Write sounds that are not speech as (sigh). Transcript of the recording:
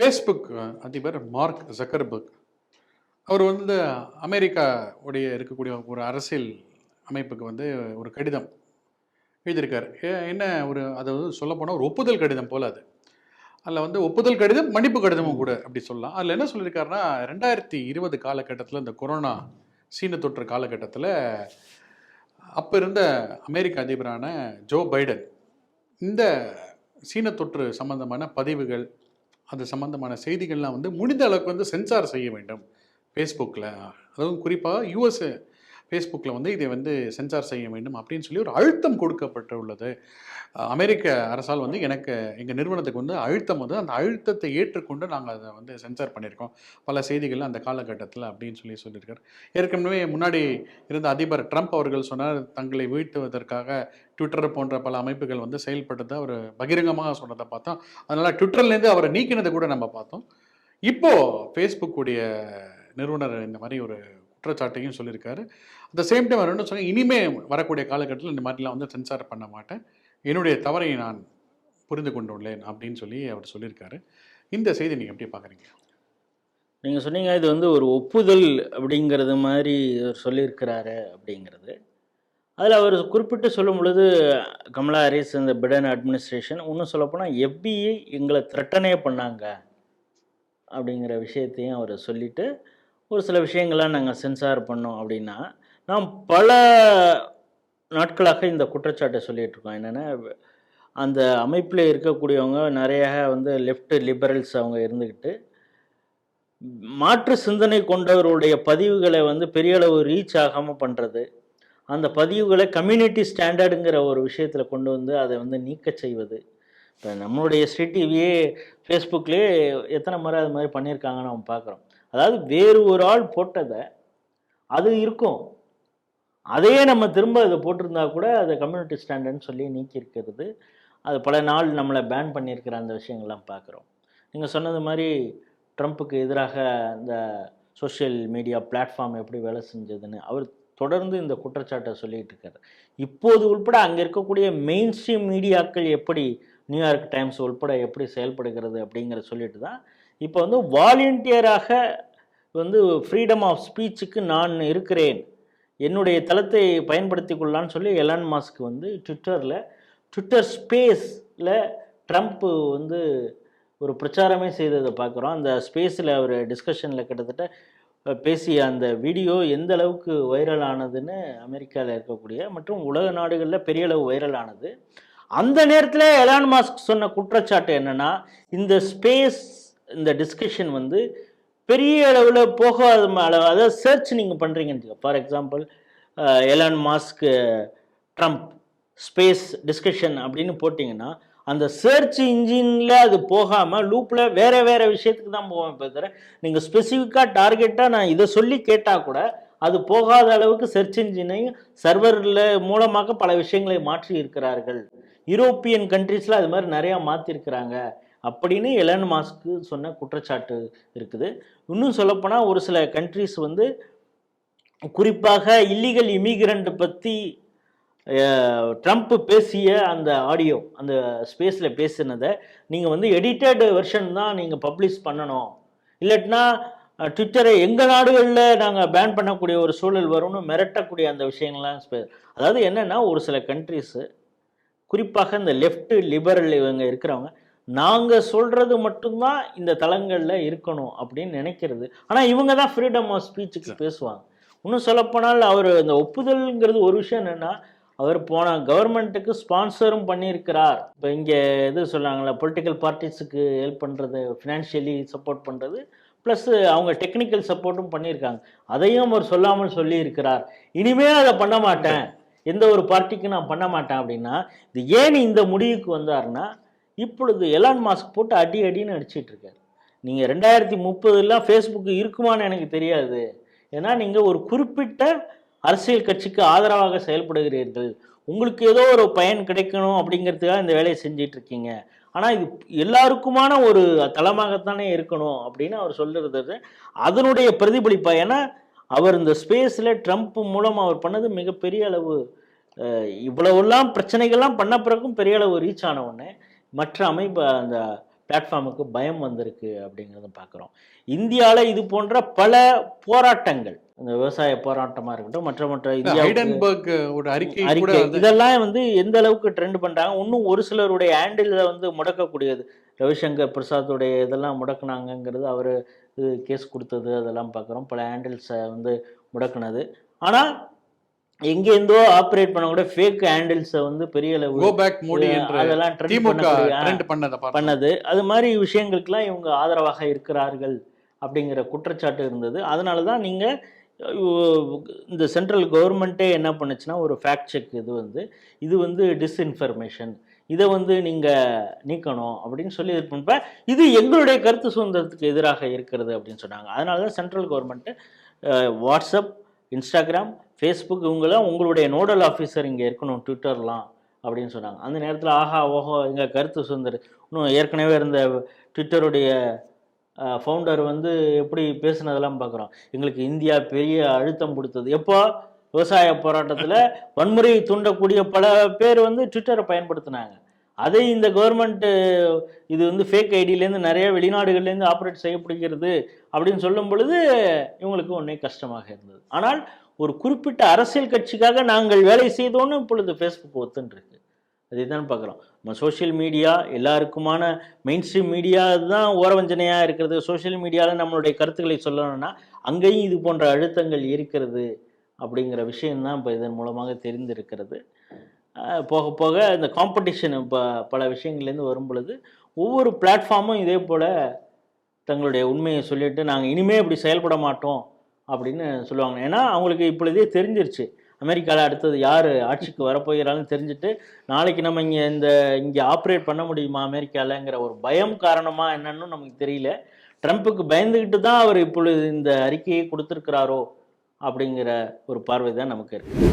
Facebook அதிபர் mark Zuckerberg. அவர் வந்து America உடைய இருக்கக்கூடிய ஒரு அரசியல் அமைப்புக்கு வந்து ஒரு கடிதம் எழுதியிருக்கார். ஏ- என்ன ஒரு அதை வந்து சொல்லப்போனால் ஒரு ஒப்புதல் கடிதம் போல அது. அதில் வந்து ஒப்புதல் கடிதம் மன்னிப்பு கடிதமும் கூட அப்படி சொல்லலாம். அதில் என்ன சொல்லியிருக்காருன்னா ரெண்டாயிரத்தி இருபது காலகட்டத்தில் இந்த கொரோனா சீன தொற்று காலகட்டத்தில் அப்போ இருந்த அமெரிக்க அதிபரான ஜோ பைடன் இந்த சீன தொற்று சம்பந்தமான பதிவுகள் அது சம்மந்தமான செய்திகள்லாம் வந்து முடிந்த அளவுக்கு வந்து சென்சார் செய்ய வேண்டும். ஃபேஸ்புக்கில் அதுவும் குறிப்பாக யூஎஸ்ஏ ஃபேஸ்புக்கில் வந்து இதை வந்து சென்சார் செய்ய வேண்டும் அப்படின்னு சொல்லி ஒரு அழுத்தம் கொடுக்கப்பட்டுள்ளது. அமெரிக்க அரசால் வந்து எனக்கு எங்கள் நிறுவனத்துக்கு வந்து அழுத்தம் வந்து அந்த அழுத்தத்தை ஏற்றுக்கொண்டு நாங்கள் அதை வந்து சென்சார் பண்ணியிருக்கோம். பல செய்திகள் அந்த காலகட்டத்தில் அப்படின்னு சொல்லி சொல்லியிருக்காரு. ஏற்கனவே முன்னாடி இருந்த அதிபர் ட்ரம்ப் அவர்கள் சொன்னார் தங்களை வீழ்த்துவதற்காக ட்விட்டர் போன்ற பல அமைப்புகள் வந்து செயல்பட்டதை அவர் பகிரங்கமாக சொன்னதை பார்த்தோம். அதனால் ட்விட்டர்லேருந்து அவரை நீக்கினதை கூட நம்ம பார்த்தோம். இப்போது ஃபேஸ்புக் உடைய நிறுவனர் இந்த மாதிரி ஒரு குற்றச்சாட்டையும் சொல்லியிருக்காரு. அட் சேம் டைம் அவர் என்ன இனிமே வரக்கூடிய காலகட்டத்தில் இந்த மாதிரிலாம் வந்து சென்சார் பண்ண மாட்டேன். என்னுடைய தவறை நான் புரிந்து கொண்டுள்ளேன் அப்படின்னு சொல்லி அவர் சொல்லியிருக்காரு. இந்த செய்தி நீங்கள் எப்படி பார்க்குறீங்க? நீங்கள் சொன்னீங்க இது வந்து ஒரு ஒப்புதல் அப்படிங்கிறது மாதிரி அவர் சொல்லியிருக்கிறாரு அப்படிங்கிறது. அதில் அவர் குறிப்பிட்டு சொல்லும் பொழுது கமலா ஹாரிஸ் இந்த பிடன் அட்மினிஸ்ட்ரேஷன் இன்னும் சொல்லப்போனால் எஃபிஐ எங்களை த்ரெட்டனே பண்ணாங்க அப்படிங்கிற விஷயத்தையும் அவர் சொல்லிவிட்டு ஒரு சில விஷயங்கள்லாம் நாங்கள் சென்சார் பண்ணோம் அப்படின்னா நாம் பல நாட்களாக இந்த குற்றச்சாட்டை சொல்லிட்டு இருக்கோம். என்னென்னா அந்த அமைப்பில் இருக்கக்கூடியவங்க நிறைய வந்து லெஃப்ட் லிபரல்ஸ் அவங்க இருந்துக்கிட்டு மாற்று சிந்தனை கொண்டவருடைய பதிவுகளை வந்து பெரிய அளவு ரீச் ஆகாமல் பண்ணுறது அந்த பதிவுகளை கம்யூனிட்டி ஸ்டாண்டர்டுங்கிற ஒரு விஷயத்தில் கொண்டு வந்து அதை வந்து நீக்க செய்வது. இப்போ நம்மளுடைய ஸ்ரீ டிவியே ஃபேஸ்புக்லேயே எத்தனை முறை அது மாதிரி பண்ணியிருக்காங்கன்னு நம்ம பார்க்குறோம். அதாவது வேறு ஒரு ஆள் போட்டதை அது இருக்கும். அதையே நம்ம திரும்ப அதை போட்டிருந்தா கூட அதை கம்யூனிட்டி ஸ்டாண்டர்ட்னு சொல்லி நீக்கியிருக்கிறது. அது பல நாள் நம்மளை பேன் பண்ணியிருக்கிற அந்த விஷயங்கள்லாம் பார்க்குறோம். நீங்கள் சொன்னது மாதிரி ட்ரம்ப்புக்கு எதிராக இந்த சோஷியல் மீடியா பிளாட்ஃபார்ம் எப்படி வேலை செஞ்சதுன்னு அவர் தொடர்ந்து இந்த குற்றச்சாட்டை சொல்லிகிட்டு இருக்காரு. இப்போது உள்பட அங்கே இருக்கக்கூடிய மெயின் ஸ்ட்ரீம் மீடியாக்கள் எப்படி நியூயார்க் டைம்ஸ் உள்பட எப்படி செயல்படுகிறது அப்படிங்கிற சொல்லிட்டு தான் இப்போ வந்து வாலண்டியராக வந்து ஃப்ரீடம் ஆஃப் ஸ்பீச்சுக்கு நான் இருக்கிறேன். என்னுடைய தளத்தை பயன்படுத்தி கொள்ளலான்னு சொல்லி எலான் மாஸ்க் வந்து ட்விட்டரில் ட்விட்டர் ஸ்பேஸில் ட்ரம்ப் வந்து ஒரு பிரச்சாரமே செய்ததை பார்க்குறோம். அந்த ஸ்பேஸில் அவர் டிஸ்கஷனில் கிட்டத்தட்ட பேசிய அந்த வீடியோ எந்த அளவுக்கு வைரல் ஆனதுன்னு அமெரிக்காவில் இருக்கக்கூடிய மற்றும் உலக நாடுகளில் பெரிய அளவு வைரல் ஆனது. அந்த நேரத்தில் எலான் மாஸ்க் சொன்ன குற்றச்சாட்டு என்னென்னா இந்த ஸ்பேஸ் இந்த டிஸ்கஷன் வந்து பெரிய அளவில் போகாத அளவு அதாவது சர்ச் நீங்கள் பண்ணுறீங்கன்னு for example Elon Musk Trump space discussion அப்படின்னு போட்டிங்கன்னா அந்த சர்ச் இன்ஜினில் அது போகாமல் லூப்பில் வேறு வேறு விஷயத்துக்கு தான் போவேன் இப்போ தவிர நீங்கள் ஸ்பெசிஃபிக்காக டார்கெட்டாக நான் இதை சொல்லி கேட்டால் கூட அது போகாத அளவுக்கு சர்ச் இன்ஜினையும் சர்வரில் மூலமாக பல விஷயங்களை மாற்றி இருக்கிறார்கள். யூரோப்பியன் கண்ட்ரீஸில் அது மாதிரி நிறையா மாற்றிருக்கிறாங்க அப்படின்னு எலன் மாஸ்க்கு சொன்ன குற்றச்சாட்டு இருக்குது. இன்னும் சொல்லப்போனால் ஒரு சில கண்ட்ரீஸ் வந்து குறிப்பாக இல்லீகல் இமிகிரண்ட் பற்றி ட்ரம்ப் பேசிய அந்த ஆடியோ அந்த ஸ்பேஸில் பேசினதை நீங்கள் வந்து எடிட்டட் வெர்ஷன் தான் நீங்கள் பப்ளிஷ் பண்ணணும். இல்லாட்டினா ட்விட்டரை எங்கள் நாடுகளில் நாங்கள் பேன் பண்ணக்கூடிய ஒரு சூழல் வரும்னு மிரட்டக்கூடிய அந்த விஷயங்கள்லாம் ஸ்பே அதாவது என்னென்னா ஒரு சில கண்ட்ரீஸு குறிப்பாக இந்த லெஃப்ட் லிபரல் இவங்க இருக்கிறவங்க நாங்கள் சொல்கிறது மட்டும்தான் இந்த தளங்களில் இருக்கணும் அப்படின்னு நினைக்கிறது. ஆனால் இவங்க தான் ஃப்ரீடம் ஆஃப் ஸ்பீச்சுக்கு பேசுவாங்க. இன்னும் சொல்லப்போனால் அவர் இந்த ஒப்புதல்ங்கிறது ஒரு விஷயம் என்னென்னா அவர் போன கவர்மெண்ட்டுக்கு ஸ்பான்சரும் பண்ணியிருக்கிறார். இப்போ இங்கே இது சொன்னாங்களே பொலிட்டிக்கல் பார்ட்டிஸுக்கு ஹெல்ப் பண்ணுறது ஃபினான்ஷியலி சப்போர்ட் பண்ணுறது ப்ளஸ் அவங்க டெக்னிக்கல் சப்போர்ட்டும் பண்ணியிருக்காங்க. அதையும் அவர் சொல்லாமல் சொல்லியிருக்கிறார். இனிமேல் அதை பண்ண மாட்டேன். எந்த ஒரு பார்ட்டிக்கு நான் பண்ண மாட்டேன் அப்படின்னா இது ஏன் இந்த முடிவுக்கு வந்தார்னா இப்பொழுது எலான் மாஸ்க் போட்டு அடி அடின்னு அடிச்சிட்டு இருக்காரு. நீங்கள் ரெண்டாயிரத்தி முப்பதுலாம் ஃபேஸ்புக் இருக்குமான்னு எனக்கு தெரியாது. ஏன்னா நீங்கள் ஒரு குறிப்பிட்ட அரசியல் கட்சிக்கு ஆதரவாக செயல்படுகிறீர்கள். உங்களுக்கு ஏதோ ஒரு பயன் கிடைக்கணும் அப்படிங்கிறதுக்காக இந்த வேலையை செஞ்சிட்டு இருக்கீங்க. ஆனால் இது எல்லாருக்குமான ஒரு தளமாகத்தானே இருக்கணும் அப்படின்னு அவர் சொல்லுறது அதனுடைய பிரதிபலிப்பா ஏன்னா அவர் இந்த ஸ்பேஸில் ட்ரம்ப் மூலம் அவர் பண்ணது மிகப்பெரிய அளவு இவ்வளவுலாம் பிரச்சனைகள்லாம் பண்ண பிறகும் பெரிய அளவு ரீச் ஆன உடனே மற்ற அமைப்பு அந்த பிளாட்ஃபார்முக்கு பயம் வந்திருக்கு அப்படிங்கிறத பார்க்குறோம் இந்தியாவில் இது போன்ற பல போராட்டங்கள் இந்த விவசாய போராட்டமாக இருக்கட்டும் மற்ற மற்ற இந்தியா அறிக்கை இதெல்லாம் வந்து எந்த அளவுக்கு ட்ரெண்ட் பண்றாங்க? இன்னும் ஒரு சிலருடைய ஹேண்டில் வந்து முடக்கக்கூடியது. ரவிசங்கர் பிரசாத்துடைய இதெல்லாம் முடக்குனாங்கங்கிறது அவர் கேஸ் கொடுத்தது அதெல்லாம் பார்க்குறோம் பல ஹேண்டில்ஸை வந்து முடக்குனது. ஆனால் எங்கேருந்தோ ஆப்ரேட் பண்ணக்கூடிய ஃபேக் ஹேண்டில்ஸை வந்து பெரிய அளவு கோ பேக் மோடி என்று அதெல்லாம் ட்ரெண்ட் பண்ணதை பண்ணது. அது மாதிரி விஷயங்களுக்கெல்லாம் இவங்க ஆதரவாக இருக்கிறார்கள் அப்படிங்கிற குற்றச்சாட்டு இருந்தது. அதனால தான் நீங்கள் இந்த சென்ட்ரல் கவர்மெண்ட்டே என்ன பண்ணுச்சுன்னா ஒரு ஃபேக்ட் செக் இது வந்து இது வந்து டிஸ்இன்ஃபர்மேஷன் இதை வந்து நீங்கள் நீக்கணும் அப்படின்னு சொல்லி இது பண்ணப்ப இது எங்களுடைய கருத்து சுதந்திரத்துக்கு எதிராக இருக்கிறது அப்படின்னு சொன்னாங்க. அதனால தான் central government WhatsApp Instagram Facebook இவங்களாம் உங்களுடைய நோடல் ஆஃபீஸர் இங்கே இருக்கணும் ட்விட்டர்லாம் அப்படின்னு சொன்னாங்க. அந்த நேரத்தில் ஆஹா ஓஹோ எங்கள் கருத்து சுதந்திரம் இன்னும் ஏற்கனவே இருந்த ட்விட்டருடைய ஃபவுண்டர் வந்து எப்படி பேசுனதெல்லாம் பார்க்குறோம். எங்களுக்கு இந்தியா பெரிய அழுத்தம் கொடுத்தது. எப்போ? விவசாய போராட்டத்தில் (laughs) வன்முறையை தூண்டக்கூடிய பல பேர் வந்து ட்விட்டரை பயன்படுத்தினாங்க. அதை இந்த கவர்மெண்ட் இது வந்து ஃபேக் ஐடியிலேருந்து நிறைய வெளிநாடுகள்லேருந்து ஆப்ரேட் செய்யப்படுகிறது அப்படின்னு சொல்லும் பொழுது இவங்களுக்கு ஒன்றே கஷ்டமாக இருந்தது. ஆனால் ஒரு குறிப்பிட்ட அரசியல் கட்சிக்காக நாங்கள் வேலை செய்தோன்னு இப்பொழுது ஃபேஸ்புக் ஒத்துன்ருக்கு அதை தான் பார்க்குறோம். நம்ம சோஷியல் மீடியா எல்லாருக்குமான மெயின் ஸ்ட்ரீம் மீடியா தான் ஓரவஞ்சனையாக இருக்கிறது. சோஷியல் மீடியாவில் நம்மளுடைய கருத்துக்களை சொல்லணும்னா அங்கேயும் இது போன்ற அழுத்தங்கள் இருக்கிறது அப்படிங்கிற விஷயம்தான் இப்போ இதன் மூலமாக தெரிந்திருக்கிறது. போக போக இந்த காம்படிஷன் இப்போ பல விஷயங்கள்லேருந்து வரும் பொழுது ஒவ்வொரு பிளாட்ஃபார்மும் இதே போல் தங்களுடைய உண்மையை சொல்லிட்டு நாங்கள் இனிமேல் இப்படி செயல்பட மாட்டோம். அப்படின்னு சொல்லுவாங்க. ஏன்னா அவங்களுக்கு இப்பொழுதே தெரிஞ்சிருச்சு. அமெரிக்காவில் அடுத்தது யார் ஆட்சிக்கு வரப்போகிறான்னு தெரிஞ்சுட்டு நாளைக்கு நம்ம இங்கே இந்த இங்கே ஆப்ரேட் பண்ண முடியுமா அமெரிக்காவிலங்கிற ஒரு பயம் காரணமாக என்னன்னு நமக்கு தெரியல. ட்ரம்ப்புக்கு பயந்துக்கிட்டு தான் அவர் இப்பொழுது இந்த அறிக்கையை கொடுத்துருக்கிறாரோ அப்படிங்கிற ஒரு பார்வை தான் நமக்கு இருக்குது